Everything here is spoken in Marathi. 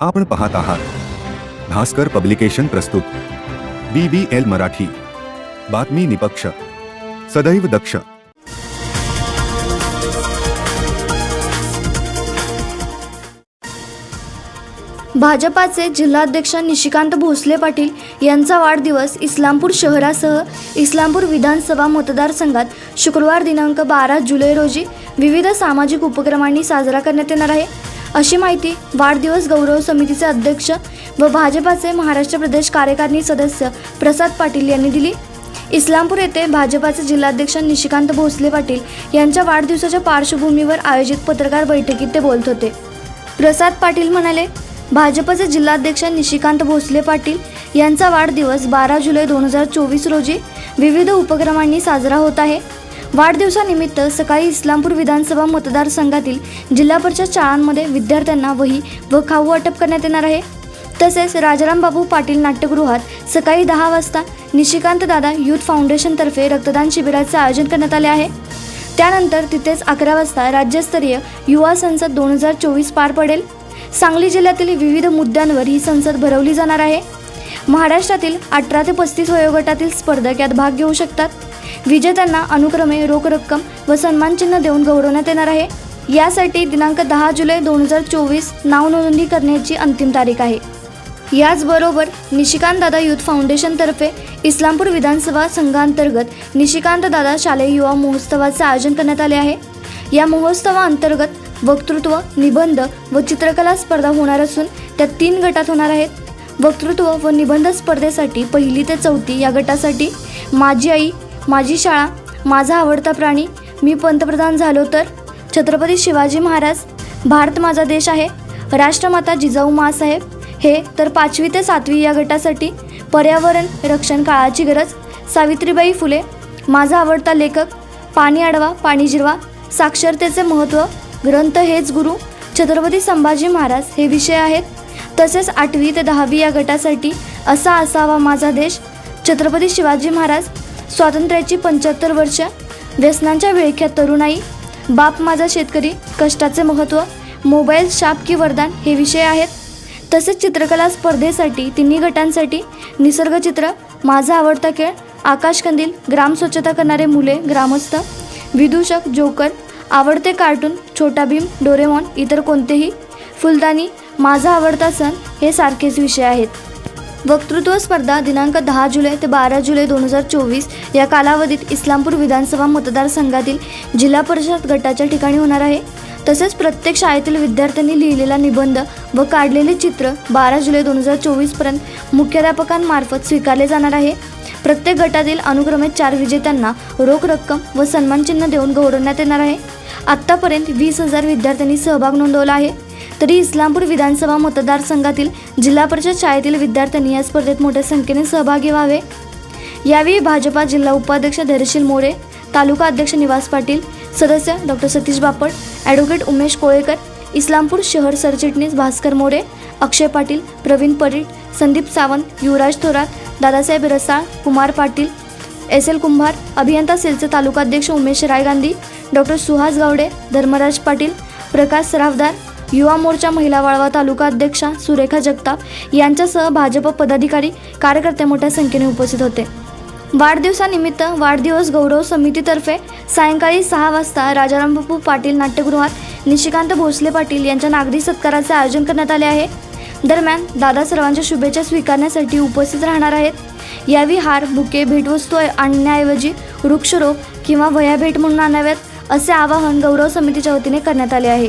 आपण पाहत आहात. भास्कर पब्लिकेशन प्रस्तुत. B B L Marathi. बातमी निपक्ष. सदैव दक्ष. भाजपाचे जिल्हाध्यक्ष निशिकांत भोसले पाटील यांचा वाढदिवस इस्लामपूर शहरासह इस्लामपूर विधानसभा मतदारसंघात शुक्रवार दिनांक बारा जुलै रोजी विविध सामाजिक उपक्रमांनी साजरा करण्यात येणार आहे. अशी माहिती वाढदिवस गौरव समितीचे अध्यक्ष व भाजपाचे महाराष्ट्र प्रदेश कार्यकारिणी सदस्य प्रसाद पाटील यांनी दिली. इस्लामपूर येथे भाजपाचे जिल्हाध्यक्ष निशिकांत भोसले पाटील यांच्या वाढदिवसाच्या पार्श्वभूमीवर आयोजित पत्रकार बैठकीत ते बोलत होते. प्रसाद पाटील म्हणाले भाजपचे जिल्हाध्यक्ष निशिकांत भोसले पाटील यांचा वाढदिवस बारा जुलै दोन हजार चोवीस रोजी विविध उपक्रमांनी साजरा होत आहे. वाढदिवसानिमित्त सकाळी इस्लामपूर विधानसभा मतदारसंघातील जिल्हा परिषद शाळांमध्ये विद्यार्थ्यांना वही व खाऊ वाटप करण्यात येणार आहे. तसेच राजाराम बाबू पाटील नाट्यगृहात सकाळी दहा वाजता निशिकांत दादा यूथ फाउंडेशनतर्फे रक्तदान शिबिराचे आयोजन करण्यात आले आहे. त्यानंतर तिथेच अकरा वाजता राज्यस्तरीय युवा संसद दोन हजार चोवीस पार पडेल. सांगली जिल्ह्यातील विविध मुद्द्यांवर ही संसद भरवली जाणार आहे. महाराष्ट्रातील अठरा ते पस्तीस वयोगटातील स्पर्धक यात भाग घेऊ शकतात. विजेत्यांना अनुक्रमे रोख रक्कम व सन्मानचिन्ह देऊन गौरवण्यात येणार आहे. यासाठी दिनांक दहा जुलै दोन हजार चोवीस नाव नोंदणी करण्याची अंतिम तारीख आहे. याचबरोबर निशिकांत दादा युथ फाउंडेशनतर्फे इस्लामपूर विधानसभा संघांतर्गत निशिकांत दादा शालेय युवा महोत्सवाचे आयोजन करण्यात आले आहे. या महोत्सवाअंतर्गत वक्तृत्व निबंध व चित्रकला स्पर्धा होणार असून त्या तीन गटात होणार आहेत. वक्तृत्व व निबंध स्पर्धेसाठी पहिली ते चौथी या गटासाठी माझी आई माझी शाळा माझा आवडता प्राणी मी पंतप्रधान झालो तर? छत्रपती शिवाजी महाराज भारत माझा देश आहे राष्ट्रमाता जिजाऊ मासाहेब हे तर पाचवी ते सातवी या गटासाठी पर्यावरण रक्षण काळाची गरज सावित्रीबाई फुले माझा आवडता लेखक पाणी अडवा पाणी जिरवा साक्षरतेचे महत्त्व ग्रंथ हेच गुरु छत्रपती संभाजी महाराज हे विषय आहेत. तसेच आठवी ते दहावी या गटासाठी असा असावा माझा देश छत्रपती शिवाजी महाराज स्वातंत्र्याची पंच्याहत्तर वर्ष व्यसनांच्या विळख्यात तरुणाई बाप माझा शेतकरी कष्टाचे महत्त्व मोबाईल शाप की वरदान हे विषय आहेत. तसेच चित्रकला स्पर्धेसाठी तिन्ही गटांसाठी निसर्गचित्र माझा आवडता खेळ आकाशकंदील ग्राम स्वच्छता करणारे मुले ग्रामस्थ विदूषक जोकर आवडते कार्टून छोटा भीम डोरेमॉन इतर कोणतेही फुलदानी माझा आवडता सण हे सारखेच विषय आहेत. वक्तृत्व स्पर्धा दिनांक दहा जुलै ते बारा जुलै दोन हजार चोवीस या कालावधीत इस्लामपूर विधानसभा मतदारसंघातील जिल्हा परिषद गटाच्या ठिकाणी होणार आहे. तसेच प्रत्येक शाळेतील विद्यार्थ्यांनी लिहिलेला निबंध व काढलेले चित्र बारा जुलै दोन हजार चोवीसपर्यंत मुख्याध्यापकांमार्फत स्वीकारले जाणार आहे. प्रत्येक गटातील अनुक्रमे चार विजेत्यांना रोख रक्कम व सन्मानचिन्ह देऊन गौरवण्यात येणार आहे. आत्तापर्यंत वीस हजार विद्यार्थ्यांनी सहभाग नोंदवला आहे. तरी इस्लामपूर विधानसभा मतदारसंघातील जिल्हा परिषद शाळेतील विद्यार्थ्यांनी या स्पर्धेत मोठ्या संख्येने सहभागी व्हावे. यावेळी भाजपा जिल्हा उपाध्यक्ष धैर्यशील मोरे तालुका अध्यक्ष निवास पाटील सदस्य डॉक्टर सतीश बापट ॲडव्होकेट उमेश कोळेकर इस्लामपूर शहर सरचिटणीस भास्कर मोरे अक्षय पाटील प्रवीण परीट संदीप सावंत युवराज थोरात दादासाहेब रसाळ कुमार पाटील एस एल कुंभार अभियंता सेलचे तालुकाध्यक्ष उमेश राय गांधी डॉक्टर सुहास गावडे धर्मराज पाटील प्रकाश सराफदार युवा मोर्चा महिला वाळवा तालुका अध्यक्षा सुरेखा जगताप यांच्यासह भाजप पदाधिकारी कार्यकर्ते मोठ्या संख्येने उपस्थित होते. वाढदिवसानिमित्त वाढदिवस गौरव समितीतर्फे सायंकाळी सहा वाजता राजाराम बापू पाटील नाट्यगृहात निशिकांत भोसले पाटील यांच्या नागरी सत्काराचे आयोजन करण्यात आले आहे. दरम्यान दादा सर्वांच्या शुभेच्छा स्वीकारण्यासाठी उपस्थित राहणार आहेत. यावी हार बुके भेटवस्तू आणण्याऐवजी वृक्षरोप किंवा वया भेट म्हणून आणाव्यात असे आवाहन गौरव समितीच्या वतीने करण्यात आले आहे.